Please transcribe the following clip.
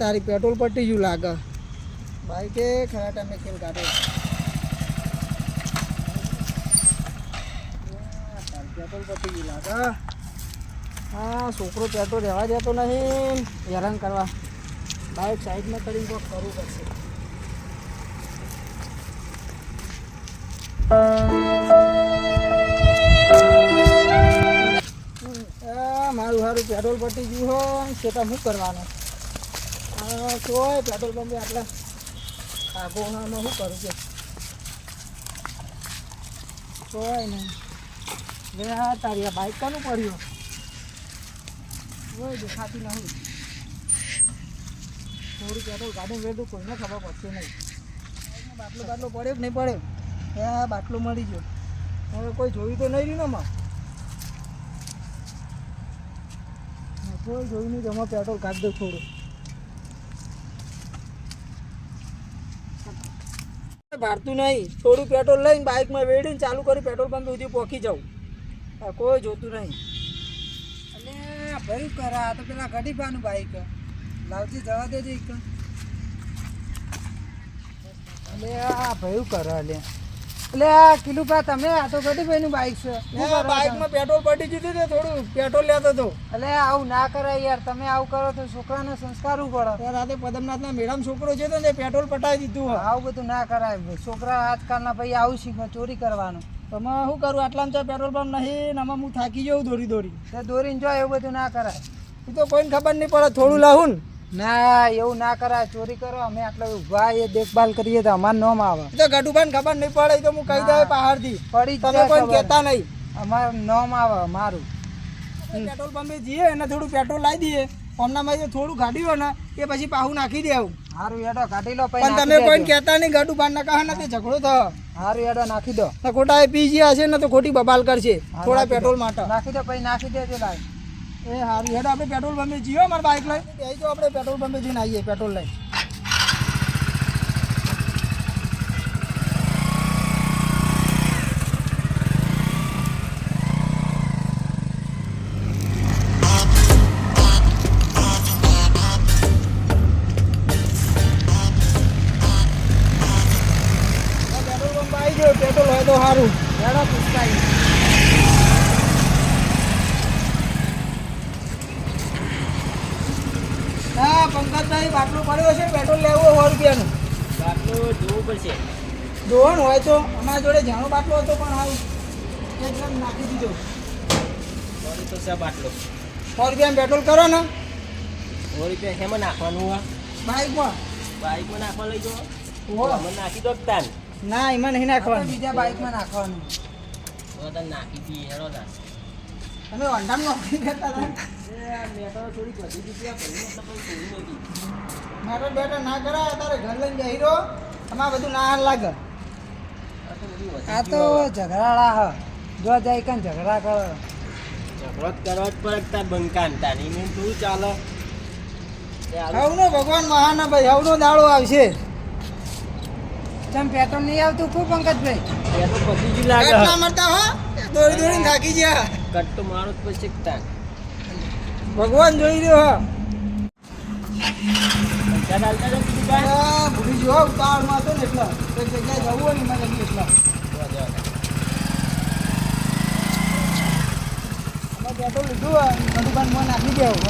તારી પેટ્રોલ પટી જુ લાગે? બાઈકે ખરા ટાઈમે ખેલ કાઢે? પેટ્રોલ પટી ગયું લાગે? હા છોકરો પેટ્રોલ રહેવા દેતો નહીં. હેરાન કરવા. બાઈક સાઈડમાં કરીને કોક કરવું પડશે. આ મારું સારું પેટ્રોલ પટી ગયું હોય? તો શું કરવાનું? આ કોઈ પેટ્રોલ પંપે આટલા આગો ઉનાળામાં શું કરું કે કોઈ નહીં લે હા તારી આ બાઇક કાનું પડ્યું કોઈ દેખાતી નહીં થોડું પેટ્રોલ ગાડી વેડું કોઈને ખબર પડશે નહીં બાટલો બાટલો પડ્યો કે નહીં પડ્યો એ આ બાટલો મળી ગયો હવે કોઈ જોયું તો નહીં રહ્યું ને કોઈ જોયું નહીં જમા પેટ્રોલ કાઢ દો થોડું. ભારતું નહીં. થોડું પેટ્રોલ લઈને બાઇકમાં વેડીને ચાલુ કરી પેટ્રોલ પંપ સુધી પહોંચી આ કોઈ જોતું નહીં. અને ભયું કરા તો પેલા ગડીફાનું બાઈક લાવજી, જવા દેજો એક. એટલે આ ભયું કરે એટલે એટલે આ કિલુભા તમે આ તો ગડીભાઈનું બાઈક છે. બાઇકમાં પેટ્રોલ પડી જતું હતું થોડું પેટ્રોલ લેતો હતો. એટલે આવું ના કરાય યાર તમે આવું કરો તો છોકરાને સંસ્કાર પડે રાતે પદમનાથના મેડમ છોકરો છે તો ને પેટ્રોલ પટાવી દીધું આવું બધું ના કરાય છોકરા આજકાલના ભાઈ આવું શીખે ચોરી કરવાનું. તમે શું કરું આટલામાં તો પેટ્રોલ પંપ નહીં ને આમાં હું થાકી જાઉં દોરી દોરી તો દોરીને જો એવું બધું ના કરાય. એ તો કોઈને ખબર નહીં પડે થોડું લાવું ના. એવું ના કરાય ચોરી કરો અમે આટલા ઊભા એ દેખભાલ કરીએ તો અમાર નોમ આવે. તો ગઢુભાઈ ખબર નહીં પડે તો હું કહી દઉં પહાડથી. પડી તમે કોઈ કહેતા નહીં. અમારું નોમ આવે અમારું. પેટ્રોલ પંપે જઈએ અને થોડું પેટ્રોલ લાવી દઈએ. હમણાં થોડું કાઢ્યું ને એ પછી પાહું નાખી દેવું. સારું એડો કાઢી લો પણ તમે કોઈ કહેતા નહીં ગાડું બાર ના કહા નથી ઝઘડો થયો. સારું એડો નાખી દો. ખોટા એ પી ગયા હશે ને તો ખોટી બબાલ કરશે. થોડા પેટ્રોલ માટે. નાખી દો પછી નાખી દેજો લાઈ એ સારું હેડો, આપણે પેટ્રોલ પંપે જીઓ, મારા બાઇક લઈ. એ જો આપણે પેટ્રોલ પંપે જઈને આવીએ, પેટ્રોલ લઈ. પંકજભાઈ બાટલો પડ્યો છે પેટ્રોલ લેવું સો રૂપિયાનું. બાટલો જોવું પડશે. જોવાનું હોય તો અમારા જોડે જાણો બાટલો હતો પણ હાલ એકદમ નાખી દીધો. તો છે બાટલો. સો રૂપિયામાં પેટ્રોલ કરો ને. સો રૂપિયા શેમાં નાખવાનું હોય? બાઇકમાં. બાઇકમાં નાખવા લઈ જાઓ. નાખી દો તાન. ના એમાં નહીં નાખવાનું. બીજા બાઇકમાં નાખવાનું. નાખી દઈએ તમે વંડામાં નોકરી કરતા હતા મેં તો થોડીક વધી દીધી તો બેટર ના કરાય તારે ઘર લઈને બેહી રહો. તમારે બધું ના લાગે. આ તો તો ઝઘડાળા હ. જો જાય કન ઝઘડા કરો. ઝઘડો જ કરવા જ પડે તાર બંકાન તાન એમ એમ ચાલે હવનો ભગવાન મહાન ભાઈ હવનો દાડો આવશે. ચમ પેટ્રોલ નહીં આવતું ખૂબ પંકજભાઈ? તો પતી જ લાગે. મળતા હો. દોડી દોડીને થાકી ગયા. કટ તો મારો જ પછી તાન ભગવાન જોઈ રહ્યો હા. ભૂલી જો ઉતાવળમાં હતો ને એટલે. એક જગ્યાએ જવું હોય ને એમાં જલ્દી એટલે. જો, જો. અમે પેટ્રોલ લીધું હોય મધુબાન મોં નાખી દેવું.